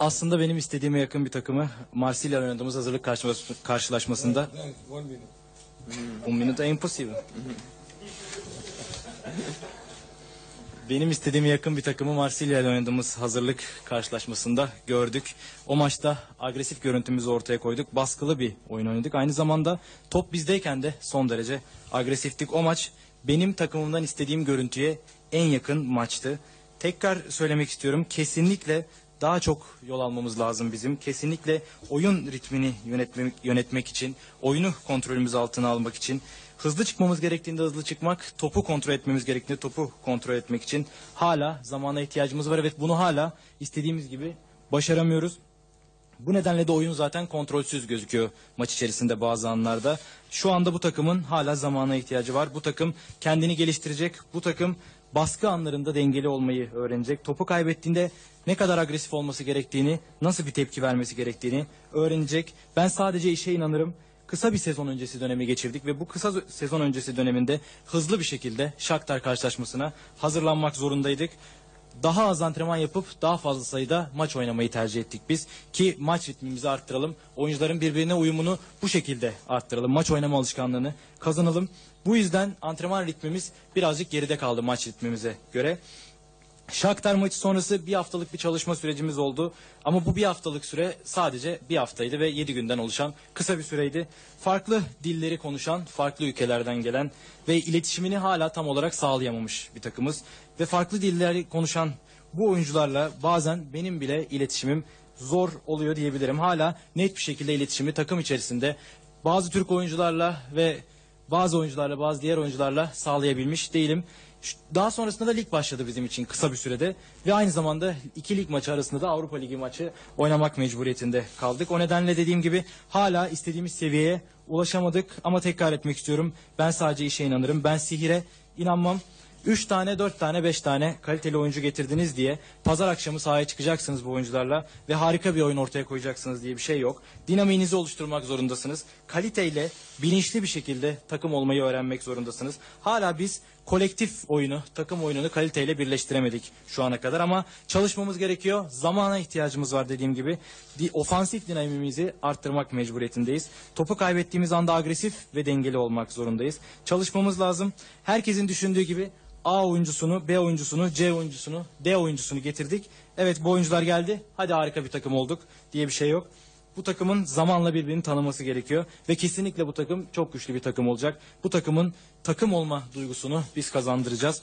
Aslında benim istediğime yakın bir takımı Marsilya oynadığımız hazırlık karşılaş- karşılaşmasında un minuto è impossibile. Benim istediğime yakın bir takımı Marsilya ile oynadığımız hazırlık karşılaşmasında gördük. O maçta agresif görüntümüzü ortaya koyduk. Baskılı bir oyun oynadık. Aynı zamanda top bizdeyken de son derece agresiftik. O maç benim takımımdan istediğim görüntüye en yakın maçtı. Tekrar söylemek istiyorum. Kesinlikle daha çok yol almamız lazım bizim. Kesinlikle oyun ritmini yönetmek, yönetmek için, oyunu kontrolümüz altına almak için, hızlı çıkmamız gerektiğinde hızlı çıkmak, topu kontrol etmemiz gerektiğinde topu kontrol etmek için hala zamana ihtiyacımız var. Evet bunu hala istediğimiz gibi başaramıyoruz. Bu nedenle de oyun zaten kontrolsüz gözüküyor maç içerisinde bazı anlarda. Şu anda bu takımın hala zamana ihtiyacı var. Bu takım kendini geliştirecek. Bu takım baskı anlarında dengeli olmayı öğrenecek. Topu kaybettiğinde ne kadar agresif olması gerektiğini, nasıl bir tepki vermesi gerektiğini öğrenecek. Ben sadece işe inanırım. Kısa bir sezon öncesi dönemi geçirdik ve bu kısa sezon öncesi döneminde hızlı bir şekilde Shakhtar karşılaşmasına hazırlanmak zorundaydık daha az antrenman yapıp daha fazla sayıda maç oynamayı tercih ettik biz ki maç ritmimizi arttıralım. Oyuncuların birbirine uyumunu bu şekilde arttıralım. Maç oynama alışkanlığını kazanalım. Bu yüzden antrenman ritmimiz birazcık geride kaldı maç ritmimize göre. Shakhtar maçı sonrası bir haftalık bir çalışma sürecimiz oldu. Ama bu bir haftalık süre sadece bir haftaydı ve yedi günden oluşan kısa bir süreydi. Farklı dilleri konuşan, farklı ülkelerden gelen ve iletişimini hala tam olarak sağlayamamış bir takımız. Ve farklı dilleri konuşan bu oyuncularla bazen benim bile iletişimim zor oluyor diyebilirim. Hala net bir şekilde iletişimi takım içerisinde bazı Türk oyuncularla ve bazı oyuncularla bazı diğer oyuncularla sağlayabilmiş değilim. Daha sonrasında da lig başladı bizim için kısa bir sürede ve aynı zamanda iki lig maçı arasında da Avrupa Ligi maçı oynamak mecburiyetinde kaldık. O nedenle dediğim gibi hala istediğimiz seviyeye ulaşamadık ama tekrar etmek istiyorum. Ben sadece işe inanırım. Ben sihire inanmam. 3 tane, 4 tane, 5 tane kaliteli oyuncu getirdiniz diye pazar akşamı sahaya çıkacaksınız bu oyuncularla ve harika bir oyun ortaya koyacaksınız diye bir şey yok. Dinamiğinizi oluşturmak zorundasınız. Kaliteyle bilinçli bir şekilde takım olmayı öğrenmek zorundasınız. Hala biz kolektif oyunu, takım oyununu kaliteyle birleştiremedik şu ana kadar ama çalışmamız gerekiyor. Zamana ihtiyacımız var dediğim gibi. Di- ofansif dinamimizi arttırmak mecburiyetindeyiz. Topu kaybettiğimiz anda agresif ve dengeli olmak zorundayız. Çalışmamız lazım. Herkesin düşündüğü gibi A oyuncusunu, B oyuncusunu, C oyuncusunu, D oyuncusunu getirdik. Evet bu oyuncular geldi. Hadi harika bir takım olduk diye bir şey yok. Bu takımın zamanla birbirini tanıması gerekiyor ve kesinlikle bu takım çok güçlü bir takım olacak. Bu takımın takım olma duygusunu biz kazandıracağız.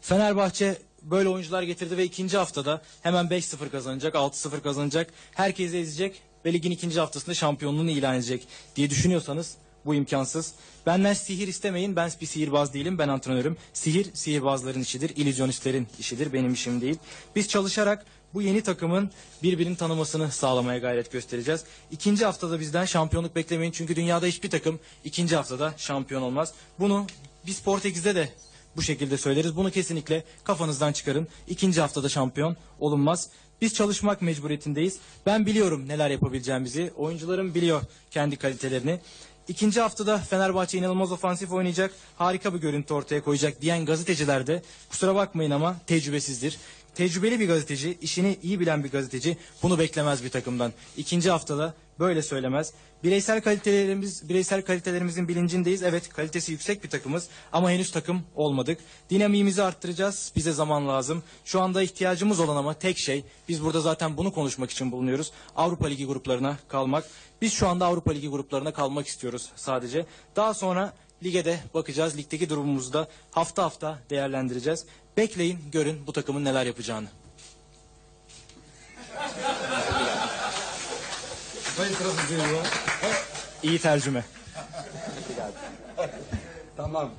Fenerbahçe böyle oyuncular getirdi ve ikinci haftada hemen 5-0 kazanacak, 6-0 kazanacak. Herkesi ezecek ve ligin ikinci haftasında şampiyonluğunu ilan edecek diye düşünüyorsanız bu imkansız. Benden sihir istemeyin. Ben bir sihirbaz değilim. Ben antrenörüm. Sihir sihirbazların işidir. illüzyonistlerin işidir. Benim işim değil. Biz çalışarak bu yeni takımın birbirini tanımasını sağlamaya gayret göstereceğiz. İkinci haftada bizden şampiyonluk beklemeyin. Çünkü dünyada hiçbir takım ikinci haftada şampiyon olmaz. Bunu biz Portekiz'de de bu şekilde söyleriz. Bunu kesinlikle kafanızdan çıkarın. İkinci haftada şampiyon olunmaz. Biz çalışmak mecburiyetindeyiz. Ben biliyorum neler yapabileceğimizi. Oyuncularım biliyor kendi kalitelerini. İkinci haftada Fenerbahçe inanılmaz ofansif oynayacak. Harika bir görüntü ortaya koyacak diyen gazeteciler de kusura bakmayın ama tecrübesizdir. Tecrübeli bir gazeteci, işini iyi bilen bir gazeteci bunu beklemez bir takımdan. İkinci haftada böyle söylemez. Bireysel kalitelerimiz, bireysel kalitelerimizin bilincindeyiz. Evet, kalitesi yüksek bir takımız ama henüz takım olmadık. Dinamiğimizi arttıracağız. Bize zaman lazım. Şu anda ihtiyacımız olan ama tek şey, biz burada zaten bunu konuşmak için bulunuyoruz. Avrupa Ligi gruplarına kalmak. Biz şu anda Avrupa Ligi gruplarına kalmak istiyoruz sadece. Daha sonra lige de bakacağız. Ligdeki durumumuzu da hafta hafta değerlendireceğiz. Bekleyin, görün bu takımın neler yapacağını. İyi tercüme. Tamam.